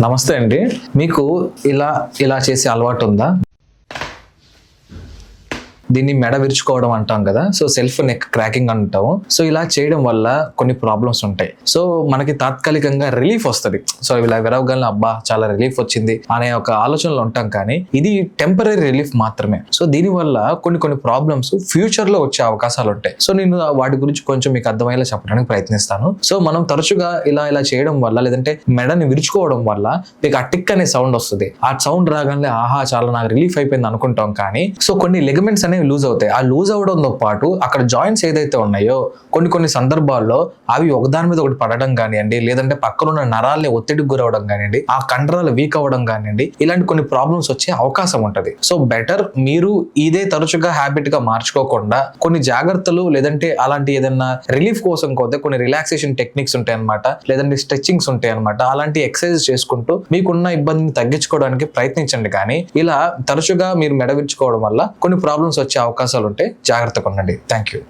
నమస్తే అండి. మీకు ఇలా ఇలా చేసే అలవాటు ఉందా? దీన్ని మెడ విరుచుకోవడం అంటాం కదా సో సెల్ఫ్ నెక్ క్రాకింగ్ అంటాము. సో ఇలా చేయడం వల్ల కొన్ని ప్రాబ్లమ్స్ ఉంటాయి. సో మనకి తాత్కాలికంగా రిలీఫ్ వస్తుంది. సో ఇలా విరవగలను అబ్బా చాలా రిలీఫ్ వచ్చింది అనే ఒక ఆలోచనలో ఉంటాం కానీ ఇది టెంపరీ రిలీఫ్ మాత్రమే. సో దీనివల్ల కొన్ని కొన్ని ప్రాబ్లమ్స్ ఫ్యూచర్లో వచ్చే అవకాశాలు ఉంటాయి. సో నేను వాటి గురించి కొంచెం మీకు అర్థమయ్యేలా చెప్పడానికి ప్రయత్నిస్తాను. సో మనం తరచుగా ఇలా ఇలా చేయడం వల్ల లేదంటే మెడని విరుచుకోవడం వల్ల మీకు ఆ టిక్ అనే సౌండ్ వస్తుంది. ఆ సౌండ్ రాగానే ఆహా చాలా నాకు రిలీఫ్ అయిపోయింది అనుకుంటాం కానీ సో కొన్ని లెగమెంట్స్ అనేవి లూజ్ అవుతాయి? ఆ లూజ్ అవడంతో పాటు అక్కడ జాయింట్స్ ఏదైతే ఉన్నాయో కొన్ని కొన్ని సందర్భాల్లో అవి ఒకదాని మీద ఒకటి పడడం కానివ్వండి లేదంటే పక్కన ఉన్న నరాల్ని ఒత్తిడికి గురవడం కానివ్వండి ఆ కండరాలు వీక్ అవ్వడం కానివ్వండి ఇలాంటి కొన్ని ప్రాబ్లమ్స్ వచ్చే అవకాశం ఉంటుంది. సో బెటర్ మీరు ఇదే తరచుగా హ్యాబిట్గా మార్చుకోకుండా కొన్ని జాగ్రత్తలు లేదంటే అలాంటి ఏదైనా రిలీఫ్ కోసం కొద్ది కొన్ని రిలాక్సేషన్ టెక్నిక్స్ ఉంటాయి అనమాట లేదంటే స్ట్రెచ్చింగ్స్ ఉంటాయి అనమాట అలాంటి ఎక్సర్సైజ్ చేసుకుంటూ మీకున్న ఇబ్బందిని తగ్గించుకోవడానికి ప్రయత్నించండి. కానీ ఇలా తరచుగా మీరు మెడవించుకోవడం వల్ల కొన్ని ప్రాబ్లమ్స్ వచ్చే వచ్చే అవకాశాలు ఉంటే జాగ్రత్తగా ఉండండి. Thank you